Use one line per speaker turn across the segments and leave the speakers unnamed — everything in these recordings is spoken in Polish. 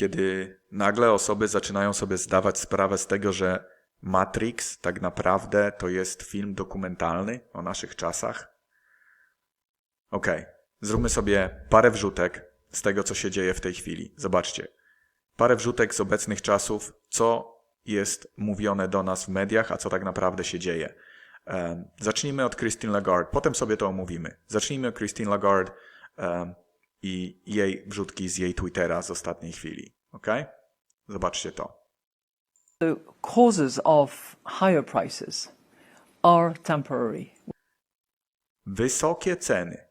kiedy nagle osoby zaczynają sobie zdawać sprawę z tego, że Matrix tak naprawdę to jest film dokumentalny o naszych czasach. Okej, zróbmy sobie parę wrzutek z tego, co się dzieje w tej chwili. Zobaczcie. Parę wrzutek z obecnych czasów, co jest mówione do nas w mediach, a co tak naprawdę się dzieje. Em, Zacznijmy od Christine Lagarde, potem sobie to omówimy. Zacznijmy od Christine Lagarde em, i jej wrzutki z jej Twittera z ostatniej chwili. Ok? Zobaczcie to.
The causes of higher prices are temporary.
Wysokie ceny,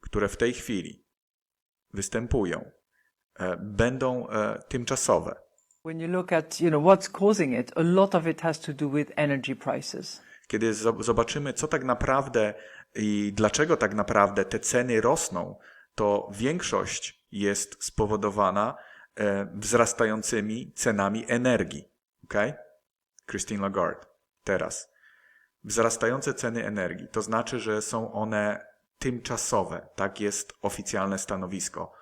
które w tej chwili występują, e, będą e, tymczasowe.
When you look at, you know, what's causing it, a lot of it has to do with energy prices.
Kiedy zo- zobaczymy, co tak naprawdę i dlaczego tak naprawdę te ceny rosną, to większość jest spowodowana e, wzrastającymi cenami energii. Ok? Christine Lagarde. Teraz. Wzrastające ceny energii. To znaczy, że są one tymczasowe. Tak jest oficjalne stanowisko.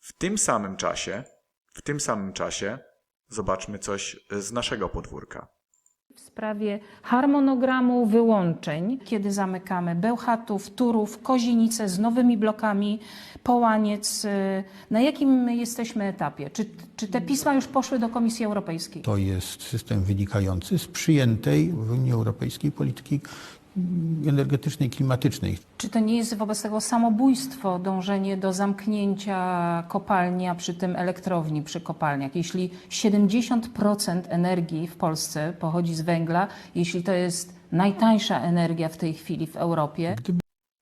W tym samym czasie, w tym samym czasie, zobaczmy coś z naszego podwórka.
W sprawie harmonogramu wyłączeń, kiedy zamykamy Bełchatów, Turów, Kozinice z nowymi blokami, Połaniec. y, Na jakim my jesteśmy etapie? Czy, czy te pisma już poszły do Komisji Europejskiej?
To jest system wynikający z przyjętej w Unii Europejskiej polityki energetycznej, klimatycznej.
Czy to nie jest wobec tego samobójstwo, dążenie do zamknięcia kopalni, a przy tym elektrowni przy kopalniach? Jeśli 70% energii w Polsce pochodzi z węgla, jeśli to jest najtańsza energia w tej chwili w Europie,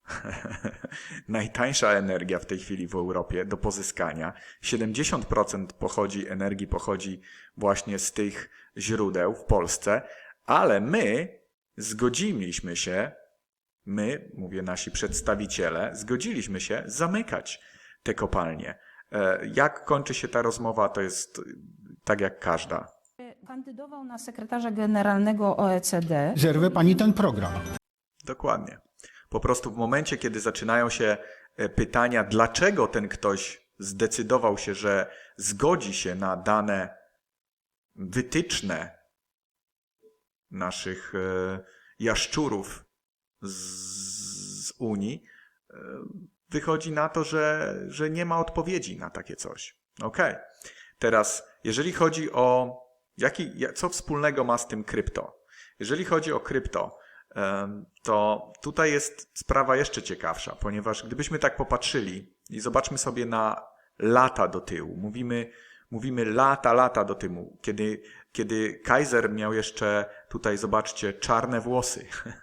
Najtańsza energia w tej chwili w Europie do pozyskania. 70% pochodzi, energii pochodzi właśnie z tych źródeł w Polsce, ale my zgodziliśmy się, my, mówię nasi przedstawiciele, zgodziliśmy się zamykać te kopalnie. E, Jak kończy się ta rozmowa, to jest tak jak każda.
kandydował na sekretarza generalnego OECD.
Zerwę pani ten program.
Dokładnie. Po prostu w momencie, kiedy zaczynają się e, pytania, dlaczego ten ktoś zdecydował się, że zgodzi się na dane wytyczne naszych e, jaszczurów z, Unii, e, wychodzi na to, że, że nie ma odpowiedzi na takie coś. Okej. Teraz, jeżeli chodzi o jaki, ja- co wspólnego ma z tym krypto? Jeżeli chodzi o krypto, em, to tutaj jest sprawa jeszcze ciekawsza, ponieważ gdybyśmy tak popatrzyli i zobaczmy sobie na lata do tyłu, mówimy, mówimy lata, lata do tyłu, kiedy, kiedy Kaiser miał jeszcze tutaj, zobaczcie, czarne włosy.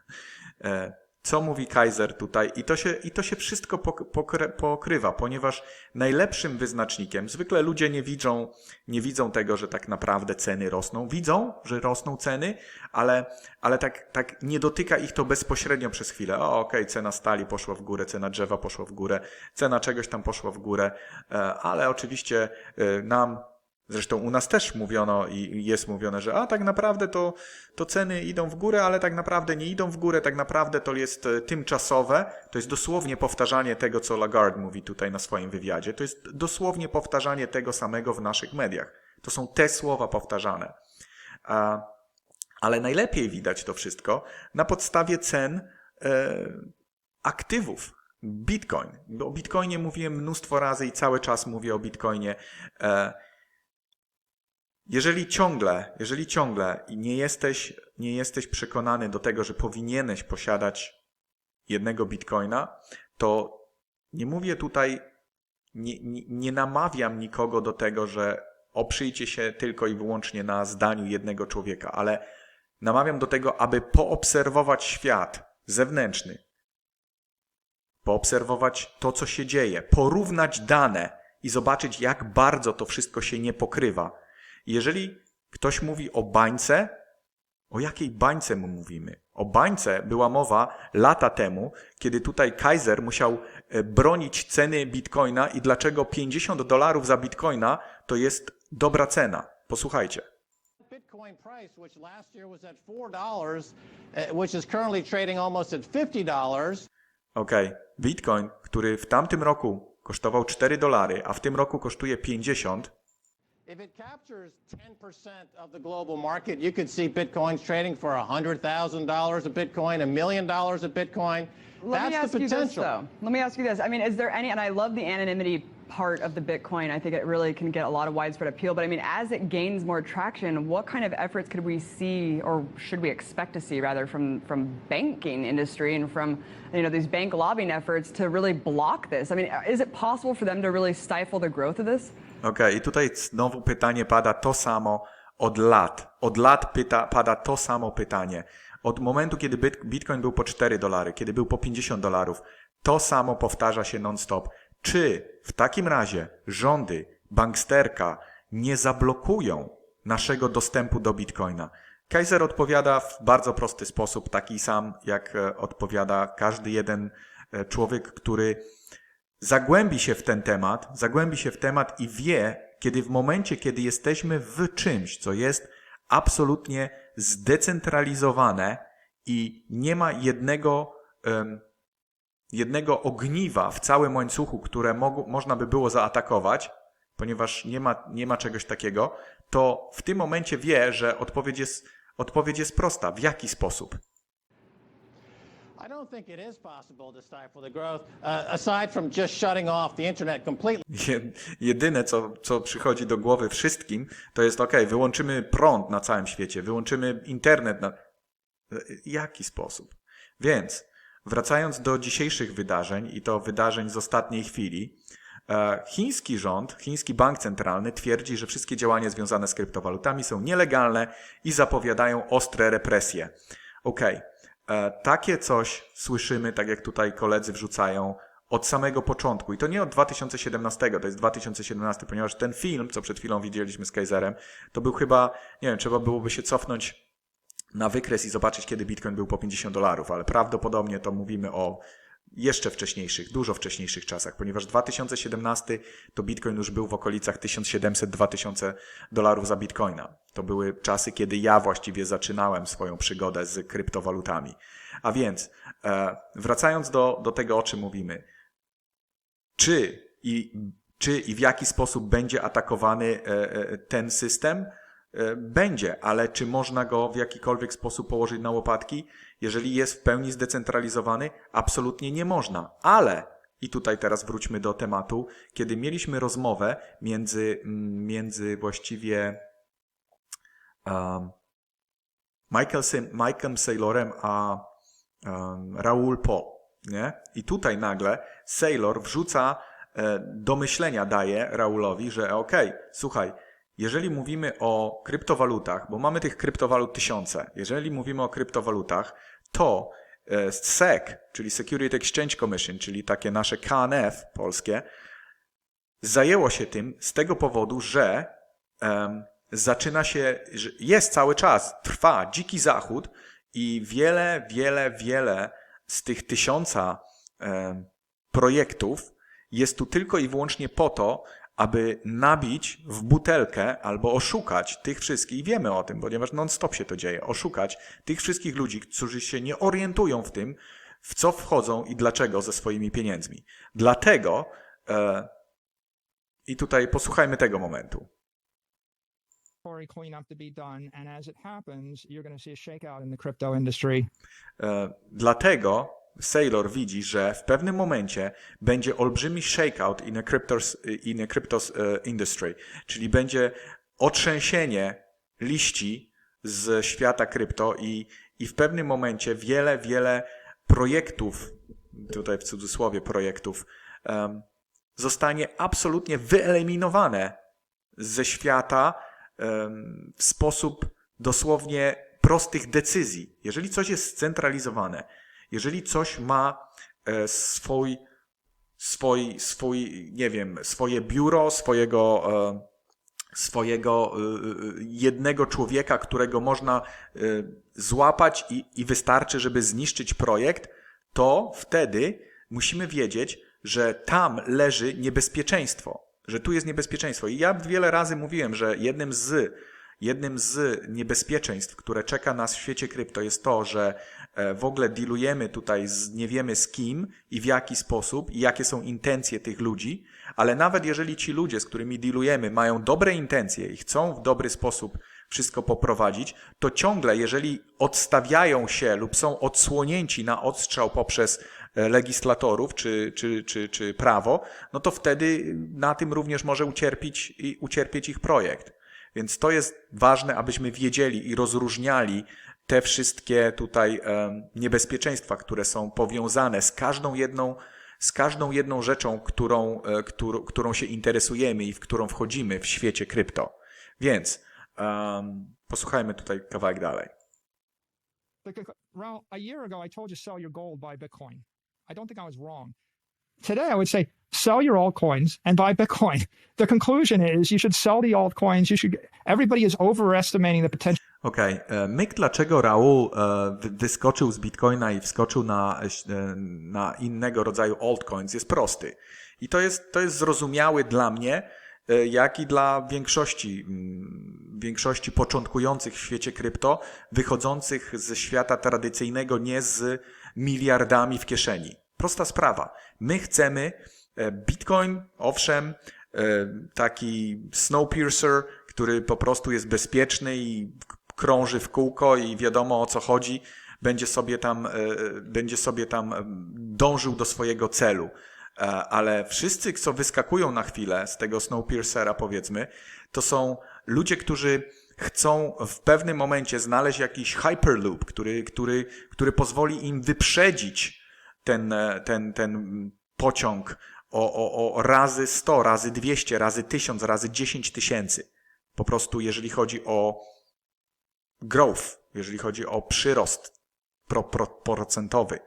E, Co mówi Kaiser tutaj? I to się, i to się wszystko pok- pokry- pokrywa, ponieważ najlepszym wyznacznikiem, zwykle ludzie nie widzą, nie widzą tego, że tak naprawdę ceny rosną. Widzą, że rosną ceny, ale, ale tak, tak nie dotyka ich to bezpośrednio przez chwilę. O, okej, cena stali poszła w górę, cena drzewa poszła w górę, cena czegoś tam poszła w górę, e, ale oczywiście e, nam, zresztą u nas też mówiono i jest mówione, że a tak naprawdę to, to ceny idą w górę, ale tak naprawdę nie idą w górę, tak naprawdę to jest e, tymczasowe. To jest dosłownie powtarzanie tego, co Lagarde mówi tutaj na swoim wywiadzie. To jest dosłownie powtarzanie tego samego w naszych mediach. To są te słowa powtarzane. Ale najlepiej widać to wszystko na podstawie cen e, aktywów. Bitcoin. O Bitcoinie mówiłem mnóstwo razy i cały czas mówię o Bitcoinie. Jeżeli ciągle, jeżeli ciągle nie jesteś, nie jesteś przekonany do tego, że powinieneś posiadać jednego bitcoina, to nie mówię tutaj, nie, nie, nie namawiam nikogo do tego, że oprzyjcie się tylko i wyłącznie na zdaniu jednego człowieka, ale namawiam do tego, aby poobserwować świat zewnętrzny, poobserwować to, co się dzieje, porównać dane i zobaczyć, jak bardzo to wszystko się nie pokrywa. Jeżeli ktoś mówi o bańce, o jakiej bańce my mówimy? O bańce była mowa lata temu, kiedy tutaj Kaiser musiał e, bronić ceny bitcoina i dlaczego 50 dolarów za bitcoina to jest dobra cena. Posłuchajcie.
Bitcoin price, which last year was at $4, uh, which is currently trading almost at $50,
Okej, bitcoin, który w tamtym roku kosztował 4 dolary, a w tym roku kosztuje 50,
If it captures 10% of the global market, you could see Bitcoins trading for $100,000 a Bitcoin, a million dollars a Bitcoin.
Let me
That's
ask
the
you this, though. Let me ask you this. I mean, is there any, and I love the anonymity part of the Bitcoin. I think it really can get a lot of widespread appeal. But I mean, as it gains more traction, what kind of efforts could we see, or should we expect to see, rather, from from banking industry and from you know these bank lobbying efforts to really block this? I mean, is it possible for them to really stifle the growth of this?
Okej, i tutaj znowu pytanie pada to samo od lat. Od lat pyta, pada to samo pytanie. Od momentu, kiedy bit- Bitcoin był po 4 dolary, kiedy był po 50 dolarów, to samo powtarza się non-stop. Czy w takim razie rządy, banksterka nie zablokują naszego dostępu do Bitcoina? Kaiser odpowiada w bardzo prosty sposób, taki sam jak e, odpowiada każdy jeden e, człowiek, który zagłębi się w ten temat, zagłębi się w temat i wie, kiedy w momencie, kiedy jesteśmy w czymś, co jest absolutnie zdecentralizowane i nie ma jednego, em, jednego ogniwa w całym łańcuchu, które mogu, można by było zaatakować, ponieważ nie ma, nie ma czegoś takiego, to w tym momencie wie, że odpowiedź jest, odpowiedź jest prosta. W jaki sposób? Jedyne, co, co przychodzi do głowy wszystkim, to jest ok, wyłączymy prąd na całym świecie, wyłączymy internet na. Jaki sposób? Więc, wracając do dzisiejszych wydarzeń i to wydarzeń z ostatniej chwili, e, chiński rząd, chiński bank centralny twierdzi, że wszystkie działania związane z kryptowalutami są nielegalne i zapowiadają ostre represje. Okej, e, takie coś słyszymy, tak jak tutaj koledzy wrzucają, od samego początku. I to nie od 2017, to jest 2017, ponieważ ten film, co przed chwilą widzieliśmy z Kaiserem, to był chyba, nie wiem, trzeba byłoby się cofnąć na wykres i zobaczyć, kiedy Bitcoin był po 50 dolarów, ale prawdopodobnie to mówimy o jeszcze wcześniejszych, dużo wcześniejszych czasach, ponieważ 2017 to Bitcoin już był w okolicach 1700-2000 dolarów za Bitcoina. To były czasy, kiedy ja właściwie zaczynałem swoją przygodę z kryptowalutami. A więc, e, wracając do, do tego, o czym mówimy, czy i, czy i w jaki sposób będzie atakowany e, e, ten system? Będzie, ale czy można go w jakikolwiek sposób położyć na łopatki? Jeżeli jest w pełni zdecentralizowany, absolutnie nie można. Ale, i tutaj teraz wróćmy do tematu, kiedy mieliśmy rozmowę między, mm, między właściwie um, Michael, Michaelem Saylorem a um, Raoul Po. Nie? I tutaj nagle Saylor wrzuca e, do myślenia, daje Raulowi, że okej, słuchaj, jeżeli mówimy o kryptowalutach, bo mamy tych kryptowalut tysiące, jeżeli mówimy o kryptowalutach, to e, SEC, czyli Security Exchange Commission, czyli takie nasze KNF polskie, zajęło się tym z tego powodu, że em, zaczyna się, że jest cały czas, trwa dziki zachód i wiele, wiele, wiele z tych tysiąca em, projektów jest tu tylko i wyłącznie po to, aby nabić w butelkę albo oszukać tych wszystkich, wiemy o tym, ponieważ non-stop się to dzieje, oszukać tych wszystkich ludzi, którzy się nie orientują w tym, w co wchodzą i dlaczego ze swoimi pieniędzmi. Dlatego, e, i tutaj posłuchajmy tego momentu. E, Dlatego Saylor widzi, że w pewnym momencie będzie olbrzymi shakeout in a cryptos, in a cryptos e, industry, czyli będzie otrzęsienie liści z świata krypto i, i w pewnym momencie wiele, wiele projektów, tutaj w cudzysłowie projektów, em, zostanie absolutnie wyeliminowane ze świata em, w sposób dosłownie prostych decyzji. Jeżeli coś jest scentralizowane, jeżeli coś ma e, swój, swój, swój, nie wiem, swoje biuro, swojego, e, swojego e, jednego człowieka, którego można złapać i, i wystarczy, żeby zniszczyć projekt, to wtedy musimy wiedzieć, że tam leży niebezpieczeństwo, że tu jest niebezpieczeństwo. I ja wiele razy mówiłem, że jednym z, Jednym z niebezpieczeństw, które czeka nas w świecie krypto jest to, że w ogóle dealujemy tutaj z nie wiemy z kim i w jaki sposób i jakie są intencje tych ludzi, ale nawet jeżeli ci ludzie, z którymi dealujemy, mają dobre intencje i chcą w dobry sposób wszystko poprowadzić, to ciągle, jeżeli odstawiają się lub są odsłonięci na odstrzał poprzez e, legislatorów czy, czy, czy, czy prawo, no to wtedy na tym również może ucierpieć, i ucierpieć ich projekt. Więc to jest ważne, abyśmy wiedzieli i rozróżniali te wszystkie tutaj niebezpieczeństwa, które są powiązane z każdą jedną, z każdą jedną rzeczą, którą, e, którą, którą się interesujemy i w którą wchodzimy w świecie krypto. Więc em, posłuchajmy tutaj kawałek dalej.
A year ago, I told you sell your gold, buy Bitcoin. I don't think I was wrong. Today, I would say sell your altcoins and buy Bitcoin. The conclusion is you should sell the altcoins. You should. Everybody is overestimating the potential.
Okej, e, myk dlaczego Raul e, wy- wyskoczył z Bitcoina i wskoczył na, e, na innego rodzaju altcoins jest prosty. I to jest, to jest zrozumiały dla mnie, jak i dla większości, mm, większości początkujących w świecie krypto, wychodzących ze świata tradycyjnego nie z miliardami w kieszeni. Prosta sprawa. My chcemy Bitcoin, owszem, taki Snowpiercer, który po prostu jest bezpieczny i krąży w kółko i wiadomo o co chodzi, będzie sobie tam, e, będzie sobie tam e, dążył do swojego celu. E, Ale wszyscy, co wyskakują na chwilę z tego Snowpiercera, powiedzmy, to są ludzie, którzy chcą w pewnym momencie znaleźć jakiś hyperloop, który, który, który pozwoli im wyprzedzić ten, e, ten, ten pociąg o, o, o razy 100, razy 200, razy 1000, razy 10 tysięcy. Po prostu jeżeli chodzi o growth, jeżeli chodzi o przyrost pro, pro, procentowy.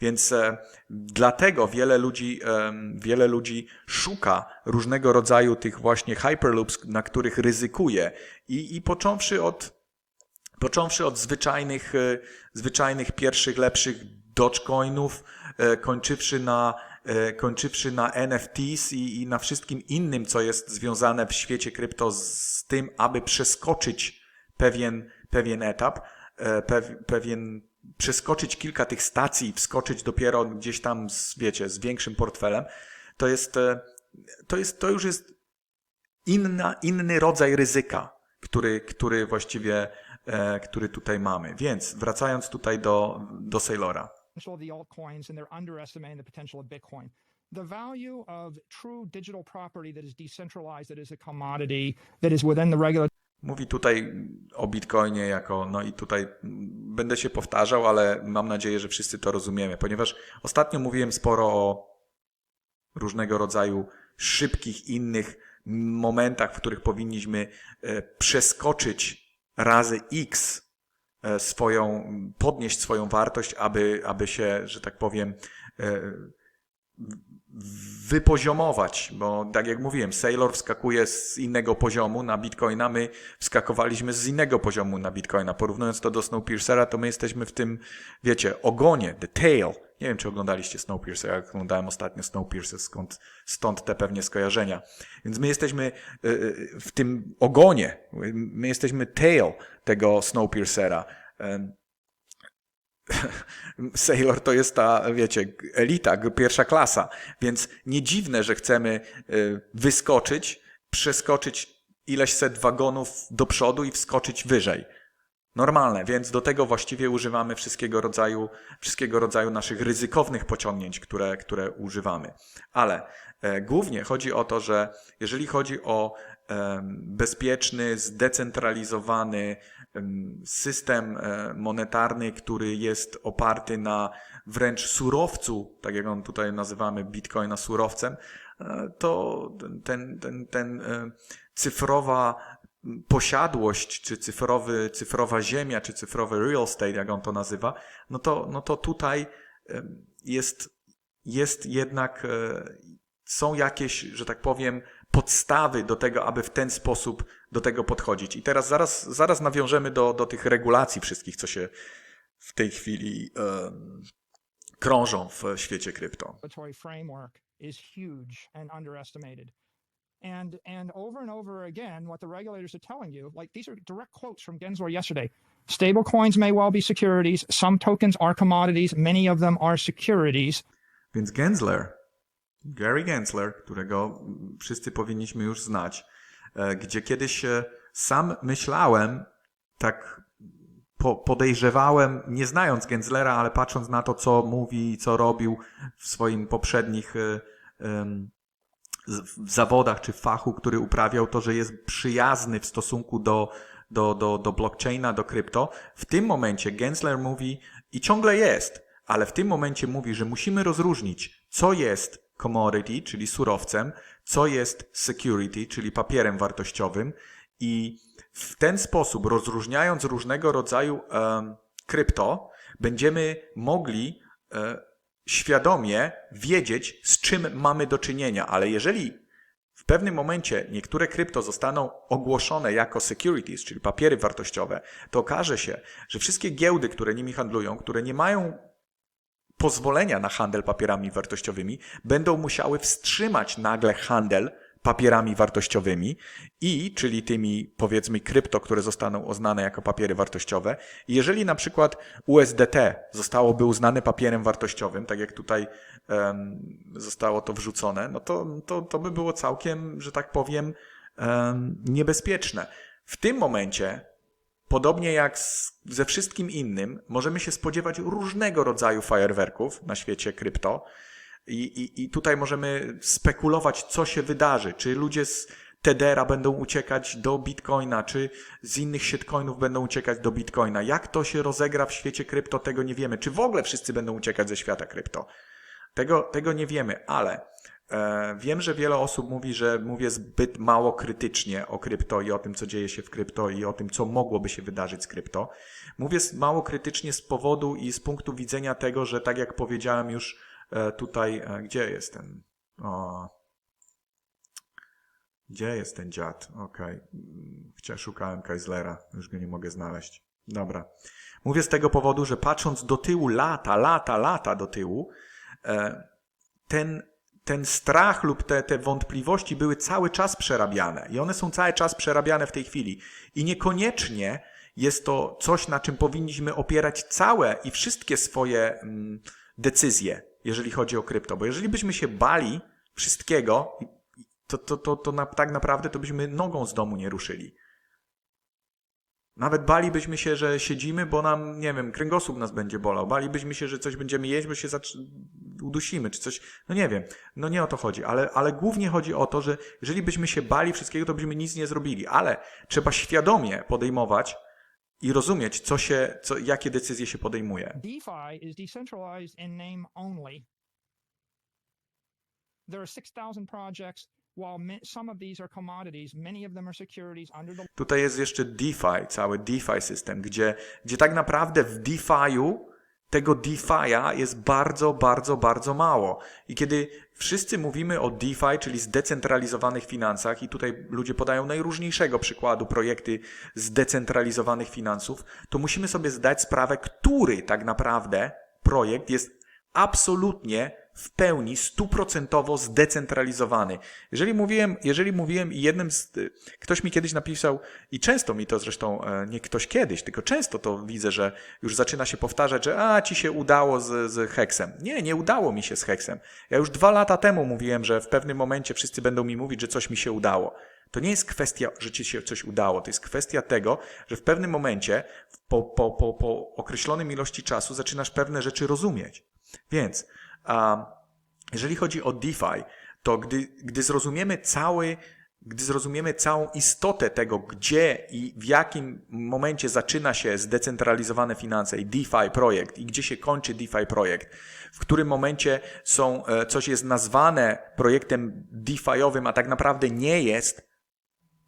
Więc e, dlatego wiele ludzi, em, wiele ludzi szuka różnego rodzaju tych właśnie hyperloops, na których ryzykuje. I, i począwszy od Począwszy od zwyczajnych, e, zwyczajnych pierwszych, lepszych Dogecoinów, e, kończywszy na, e, kończywszy na NFTs i, i na wszystkim innym, co jest związane w świecie krypto z tym, aby przeskoczyć pewien, pewien etap, e, pew, pewien, przeskoczyć kilka tych stacji i wskoczyć dopiero gdzieś tam, z, wiecie, z większym portfelem, to jest, e, to jest, to już jest inna, inny rodzaj ryzyka, który, który właściwie, e, który tutaj mamy. Więc wracając tutaj do, do Sailora.
the value of true digital property that is decentralized, that is a commodity, that is within the
Mówi tutaj o Bitcoinie jako, no i tutaj będę się powtarzał, ale mam nadzieję, że wszyscy to rozumiemy, ponieważ ostatnio mówiłem sporo o różnego rodzaju szybkich innych momentach, w których powinniśmy e, przeskoczyć razy X e, swoją, podnieść swoją wartość, aby, aby się, że tak powiem, e, wypoziomować, bo tak jak mówiłem, Sailor wskakuje z innego poziomu na Bitcoina, my wskakowaliśmy z innego poziomu na Bitcoina. Porównując to do Snowpiercera, to my jesteśmy w tym, wiecie, ogonie, the tail. Nie wiem, czy oglądaliście Snowpiercer, jak oglądałem ostatnio Snowpiercer, skąd, stąd te pewnie skojarzenia. Więc my jesteśmy y, y, w tym ogonie, my jesteśmy tail tego Snowpiercera. Sailor to jest ta, wiecie, elita, pierwsza klasa, więc nie dziwne, że chcemy y, wyskoczyć, przeskoczyć ileś set wagonów do przodu i wskoczyć wyżej. Normalne, więc do tego właściwie używamy wszystkiego rodzaju, wszystkiego rodzaju naszych ryzykownych pociągnięć, które, które używamy. Ale e, głównie chodzi o to, że jeżeli chodzi o bezpieczny, zdecentralizowany em, system e, monetarny, który jest oparty na wręcz surowcu, tak jak on tutaj nazywamy Bitcoina surowcem, e, to ten, ten, ten e, cyfrowa posiadłość, czy cyfrowy, cyfrowa ziemia, czy cyfrowy real estate, jak on to nazywa, no to, no to tutaj jest, jest jednak, są jakieś, że tak powiem, podstawy do tego, aby w ten sposób do tego podchodzić. I teraz zaraz, zaraz nawiążemy do, do tych regulacji wszystkich, co się w tej chwili krążą w świecie krypto.
and. And over and over again, what the regulators are telling you, like these are direct quotes from Gensler yesterday. Stable coins may well be securities. Some tokens are commodities. Many of them are securities.
Więc Gensler, Gary Gensler, którego wszyscy powinniśmy już znać, e, gdzie kiedyś e, sam myślałem, tak po, podejrzewałem, nie znając Genslera, ale patrząc na to, co mówi i co robił w swoim poprzednich e, zawodach czy fachu, który uprawiał, to, że jest przyjazny w stosunku do, do, do, do blockchaina, do krypto. W tym momencie Gensler mówi, i ciągle jest, ale w tym momencie mówi, że musimy rozróżnić, co jest commodity, czyli surowcem, co jest security, czyli papierem wartościowym. I w ten sposób, rozróżniając różnego rodzaju em, krypto, będziemy mogli e, świadomie wiedzieć, z czym mamy do czynienia, ale jeżeli w pewnym momencie niektóre krypto zostaną ogłoszone jako securities, czyli papiery wartościowe, to okaże się, że wszystkie giełdy, które nimi handlują, które nie mają pozwolenia na handel papierami wartościowymi, będą musiały wstrzymać nagle handel papierami wartościowymi i, czyli tymi powiedzmy krypto, które zostaną uznane jako papiery wartościowe. Jeżeli na przykład USDT zostałoby uznane papierem wartościowym, tak jak tutaj em, zostało to wrzucone, no to, to, to by było całkiem, że tak powiem, em, niebezpieczne. W tym momencie Podobnie jak z, ze wszystkim innym, możemy się spodziewać różnego rodzaju fajerwerków na świecie krypto. I, i, I tutaj możemy spekulować, co się wydarzy. Czy ludzie z Tedera będą uciekać do Bitcoina, czy z innych shitcoinów będą uciekać do Bitcoina. Jak to się rozegra w świecie krypto, tego nie wiemy. Czy w ogóle wszyscy będą uciekać ze świata krypto? Tego, tego nie wiemy, ale wiem, że wiele osób mówi, że mówię zbyt mało krytycznie o krypto i o tym, co dzieje się w krypto i o tym, co mogłoby się wydarzyć z krypto. Mówię mało krytycznie z powodu i z punktu widzenia tego, że tak jak powiedziałem już e, tutaj, e, gdzie jest ten? O, gdzie jest ten dziad? Okej. Chcia, szukałem Kaislera, już go nie mogę znaleźć. Dobra. Mówię z tego powodu, że patrząc do tyłu lata, lata, lata do tyłu, e, ten, ten strach lub te, te wątpliwości były cały czas przerabiane i one są cały czas przerabiane w tej chwili. I niekoniecznie jest to coś, na czym powinniśmy opierać całe i wszystkie swoje mm, decyzje, jeżeli chodzi o krypto. Bo jeżeli byśmy się bali wszystkiego, to, to, to, to na, tak naprawdę to byśmy nogą z domu nie ruszyli. Nawet balibyśmy się, że siedzimy, bo nam, nie wiem, kręgosłup nas będzie bolał. Balibyśmy się, że coś będziemy jeść, bo się. Udusimy, czy coś. No nie wiem. No nie o to chodzi. Ale, ale głównie chodzi o to, że jeżeli byśmy się bali wszystkiego, to byśmy nic nie zrobili. Ale trzeba świadomie podejmować i rozumieć, co się, co, jakie decyzje się podejmuje.
DeFi is decentralized in name only. There are 6,000 projects.
Tutaj jest jeszcze DeFi, cały DeFi system, gdzie, gdzie tak naprawdę w DeFi'u tego DeFi'a jest bardzo, bardzo, bardzo mało. I kiedy wszyscy mówimy o DeFi, czyli zdecentralizowanych finansach, i tutaj ludzie podają najróżniejszego przykładu projekty zdecentralizowanych finansów, to musimy sobie zdać sprawę, który tak naprawdę projekt jest absolutnie w pełni, stuprocentowo zdecentralizowany. Jeżeli mówiłem, jeżeli mówiłem i jednym z, ktoś mi kiedyś napisał i często mi to zresztą, e, nie ktoś kiedyś, tylko często to widzę, że już zaczyna się powtarzać, że a, ci się udało z, z heksem. Nie, nie udało mi się z heksem. Ja już dwa lata temu mówiłem, że w pewnym momencie wszyscy będą mi mówić, że coś mi się udało. To nie jest kwestia, że ci się coś udało. To jest kwestia tego, że w pewnym momencie, po, po, po, po określonym ilości czasu, zaczynasz pewne rzeczy rozumieć. Więc, jeżeli chodzi o DeFi, to gdy, gdy zrozumiemy cały, gdy zrozumiemy całą istotę tego, gdzie i w jakim momencie zaczyna się zdecentralizowane finanse i DeFi projekt i gdzie się kończy DeFi projekt, w którym momencie są, e, coś jest nazwane projektem DeFiowym, a tak naprawdę nie jest,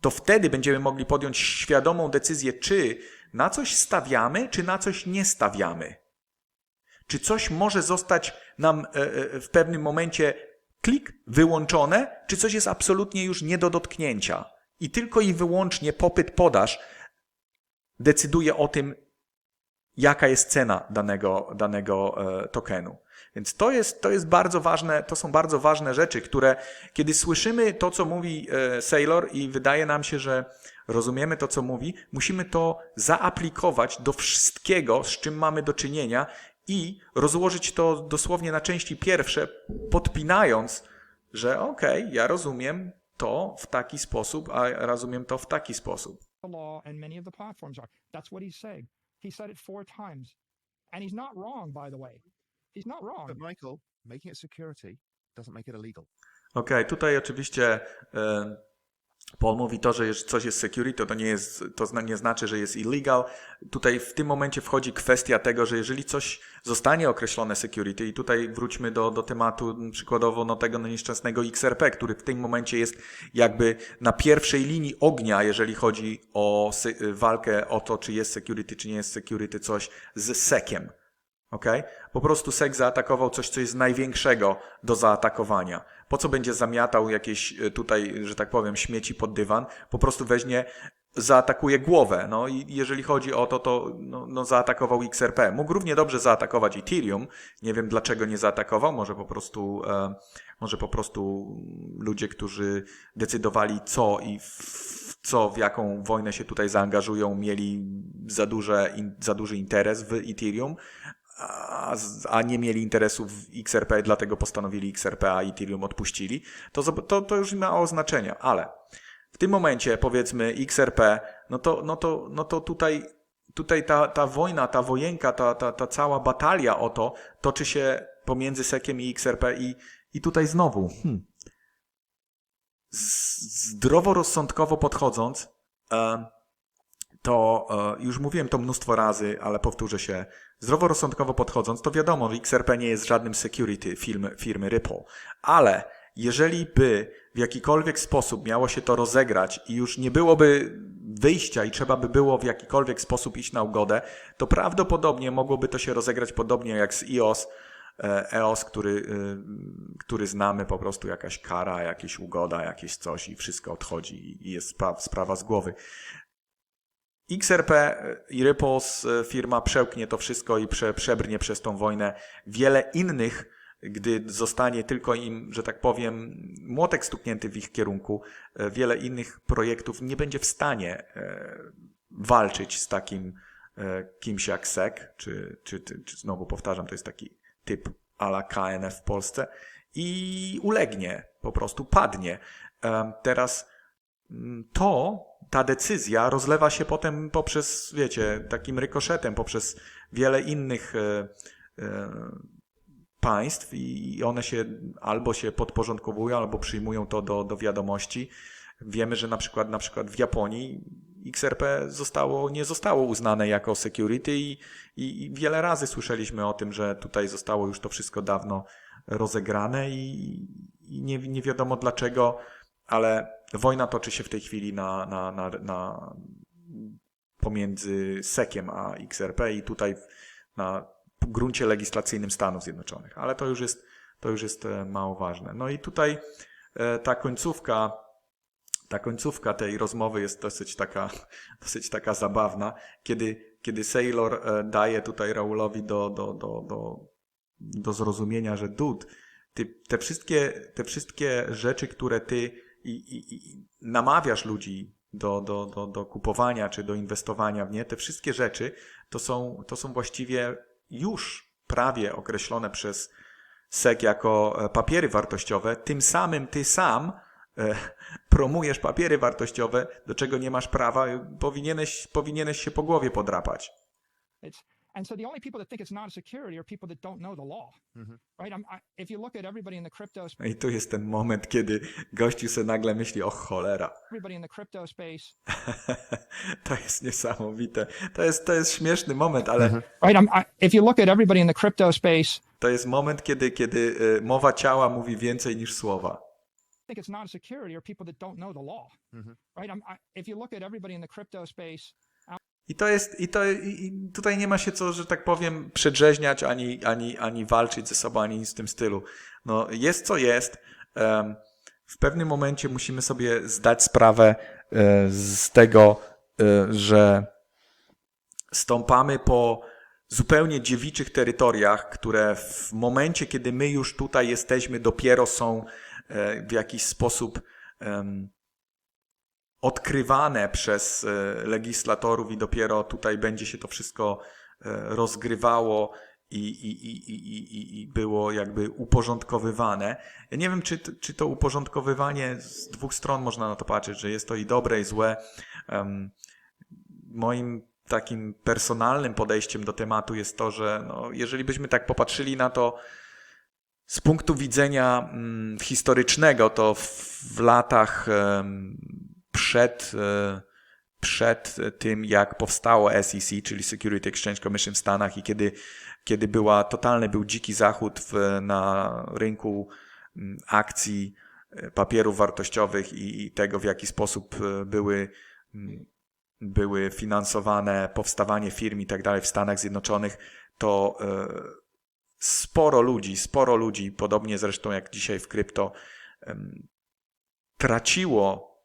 to wtedy będziemy mogli podjąć świadomą decyzję, czy na coś stawiamy, czy na coś nie stawiamy. Czy coś może zostać nam e, e, w pewnym momencie klik wyłączone, czy coś jest absolutnie już nie do dotknięcia. I tylko i wyłącznie popyt podaż decyduje o tym, jaka jest cena danego, danego e, tokenu. Więc to jest, to jest bardzo ważne, to są bardzo ważne rzeczy, które kiedy słyszymy to, co mówi Sailor i wydaje nam się, że rozumiemy to, co mówi, musimy to zaaplikować do wszystkiego, z czym mamy do czynienia i rozłożyć to dosłownie na części pierwsze, podpinając, że okej, ja rozumiem to w taki sposób, a rozumiem to w taki sposób. Okej, tutaj oczywiście e, Paul mówi to, że coś jest security, to nie, jest, to nie znaczy, że jest illegal. Tutaj w tym momencie wchodzi kwestia tego, że jeżeli coś zostanie określone security, i tutaj wróćmy do, do tematu m, przykładowo no, tego no, nieszczęsnego XRP, który w tym momencie jest jakby na pierwszej linii ognia, jeżeli chodzi o walkę o to, czy jest security, czy nie jest security, coś z sekiem. Okay? Po prostu SEC zaatakował coś, co jest największego do zaatakowania. Po co będzie zamiatał jakieś e, tutaj, że tak powiem, śmieci pod dywan? Po prostu weźmie, zaatakuje głowę. No i jeżeli chodzi o to, to no, no zaatakował XRP. Mógł równie dobrze zaatakować Ethereum. Nie wiem dlaczego nie zaatakował. Może po prostu, e, może po prostu ludzie, którzy decydowali co i w co, w jaką wojnę się tutaj zaangażują, mieli za, duże, in, za duży interes w Ethereum a, a nie mieli interesu w XRP, dlatego postanowili XRP, a Ethereum odpuścili, to, to, to już ma znaczenia. Ale w tym momencie, powiedzmy, XRP, no to, no to, no to tutaj, tutaj ta, ta wojna, ta wojenka, ta, ta, ta cała batalia o to toczy się pomiędzy SECiem i XRP i, i tutaj znowu, hmm, zdroworozsądkowo podchodząc, e, to e, już mówiłem to mnóstwo razy, ale powtórzę się. Zdroworozsądkowo podchodząc, to wiadomo, XRP nie jest żadnym security firmy, firmy Ripple, ale jeżeli by w jakikolwiek sposób miało się to rozegrać i już nie byłoby wyjścia i trzeba by było w jakikolwiek sposób iść na ugodę, to prawdopodobnie mogłoby to się rozegrać podobnie jak z EOS, e, EOS, który, y, który znamy, po prostu jakaś kara, jakaś ugoda, jakieś coś i wszystko odchodzi i jest sprawa z głowy. XRP i Ripples e, firma przełknie to wszystko i prze, przebrnie przez tą wojnę. Wiele innych, gdy zostanie tylko im, że tak powiem, młotek stuknięty w ich kierunku, e, wiele innych projektów nie będzie w stanie e, walczyć z takim kimś jak SEC, czy, czy, czy, czy znowu powtarzam, to jest taki typ ala KNF w Polsce i ulegnie, po prostu padnie. Teraz mm, to, ta decyzja rozlewa się potem poprzez, wiecie, takim rykoszetem, poprzez wiele innych e, e, państw i one się albo się podporządkowują, albo przyjmują to do, do wiadomości. Wiemy, że na przykład, na przykład w Japonii XRP zostało, nie zostało uznane jako security i, i, wiele razy słyszeliśmy o tym, że tutaj zostało już to wszystko dawno rozegrane i, i nie, nie wiadomo dlaczego, ale wojna toczy się w tej chwili na, na, na, na pomiędzy SEC-iem a XRP i tutaj na gruncie legislacyjnym Stanów Zjednoczonych, ale to już jest, to już jest e, mało ważne. No i tutaj e, ta końcówka, ta końcówka tej rozmowy jest dosyć taka, dosyć taka zabawna, kiedy, kiedy Sailor e, daje tutaj Raulowi do, do, do, do, do zrozumienia, że dude, ty, te, wszystkie, te wszystkie rzeczy, które ty i, i, i namawiasz ludzi do, do, do, do kupowania czy do inwestowania w nie, te wszystkie rzeczy to są, to są właściwie już prawie określone przez SEC jako e, papiery wartościowe. Tym samym ty sam e, promujesz papiery wartościowe, do czego nie masz prawa, powinieneś, powinieneś się po głowie podrapać.
It's and so the only people that think it's not a security are people that don't know the law, mm-hmm. right? I'm, I, if you look at everybody in the crypto space,
I tu jest ten moment, kiedy gościu se nagle myśli, o cholera,
everybody in the crypto space,
to jest niesamowite. To jest, to jest śmieszny moment, ale mhm.
right? I'm, I, if you look at everybody in the crypto space,
to jest moment, kiedy, kiedy y, mowa ciała mówi więcej niż słowa.
think it's not a security are people that don't know the law, mhm. right? I'm, I, if you look at everybody in the crypto space,
I to jest, i to, i, tutaj nie ma się co, że tak powiem, przedrzeźniać, ani, ani, ani walczyć ze sobą, ani nic w tym stylu. No, jest co jest. W pewnym momencie musimy sobie zdać sprawę e, z tego, e, że stąpamy po zupełnie dziewiczych terytoriach, które w momencie, kiedy my już tutaj jesteśmy, dopiero są e, w jakiś sposób odkrywane przez e, legislatorów i dopiero tutaj będzie się to wszystko e, rozgrywało i, i, i, i, i, było jakby uporządkowywane. Ja nie wiem, czy, czy to uporządkowywanie z dwóch stron można na to patrzeć, że jest to i dobre, i złe. Moim takim personalnym podejściem do tematu jest to, że no, jeżeli byśmy tak popatrzyli na to z punktu widzenia mm, historycznego, to w, latach przed, e, przed tym, jak powstało SEC, czyli Security Exchange Commission w Stanach i kiedy, kiedy była totalny, był dziki zachód w, na rynku akcji, e, papierów wartościowych i, i tego, w jaki sposób e, były były finansowane powstawanie firm i tak dalej w Stanach Zjednoczonych, to sporo ludzi, sporo ludzi, podobnie zresztą jak dzisiaj w krypto, traciło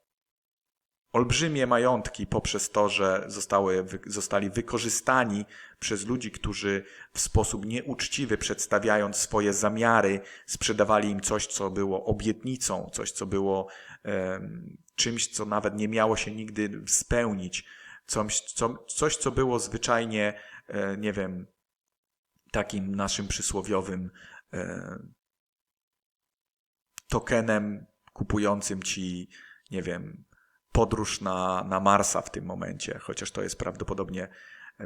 olbrzymie majątki poprzez to, że zostały, zostali wykorzystani przez ludzi, którzy w sposób nieuczciwy przedstawiając swoje zamiary, sprzedawali im coś, co było obietnicą, coś, co było em, czymś, co nawet nie miało się nigdy spełnić, coś, co, coś co było zwyczajnie, e, nie wiem, takim naszym przysłowiowym e, tokenem kupującym ci, nie wiem, podróż na, na Marsa w tym momencie, chociaż to jest prawdopodobnie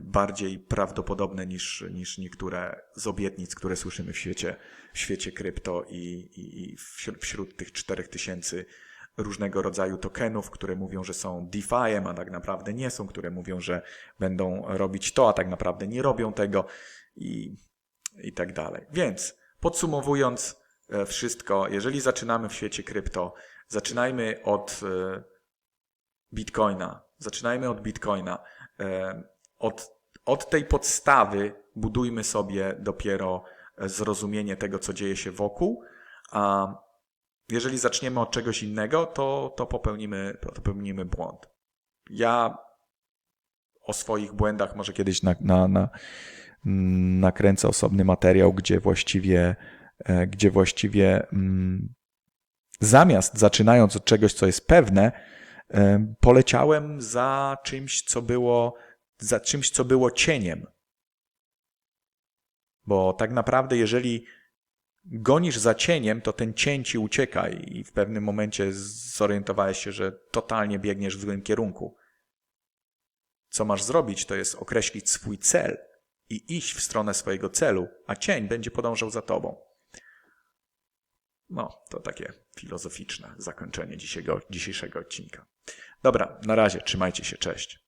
bardziej prawdopodobne niż, niż niektóre z obietnic, które słyszymy w świecie, w świecie krypto i, i, i wśród, wśród tych 4000 różnego rodzaju tokenów, które mówią, że są DeFi'em, a tak naprawdę nie są, które mówią, że będą robić to, a tak naprawdę nie robią tego i, i tak dalej. Więc podsumowując e, wszystko, jeżeli zaczynamy w świecie krypto, zaczynajmy od e, Bitcoina. Zaczynajmy od Bitcoina. Od, od tej podstawy budujmy sobie dopiero e, zrozumienie tego, co dzieje się wokół, a jeżeli zaczniemy od czegoś innego, to, to, popełnimy, to popełnimy błąd. Ja o swoich błędach może kiedyś na, na, na, mm, nakręcę osobny materiał, gdzie właściwie, e, gdzie właściwie mm, zamiast zaczynając od czegoś, co jest pewne, poleciałem za czymś, co było, za czymś, co było cieniem. Bo tak naprawdę, jeżeli gonisz za cieniem, to ten cień ci ucieka i w pewnym momencie zorientowałeś się, że totalnie biegniesz w złym kierunku. Co masz zrobić, to jest określić swój cel i iść w stronę swojego celu, a cień będzie podążał za tobą. No, to takie filozoficzne zakończenie dzisiejszego, dzisiejszego odcinka. Dobra, na razie, trzymajcie się, cześć.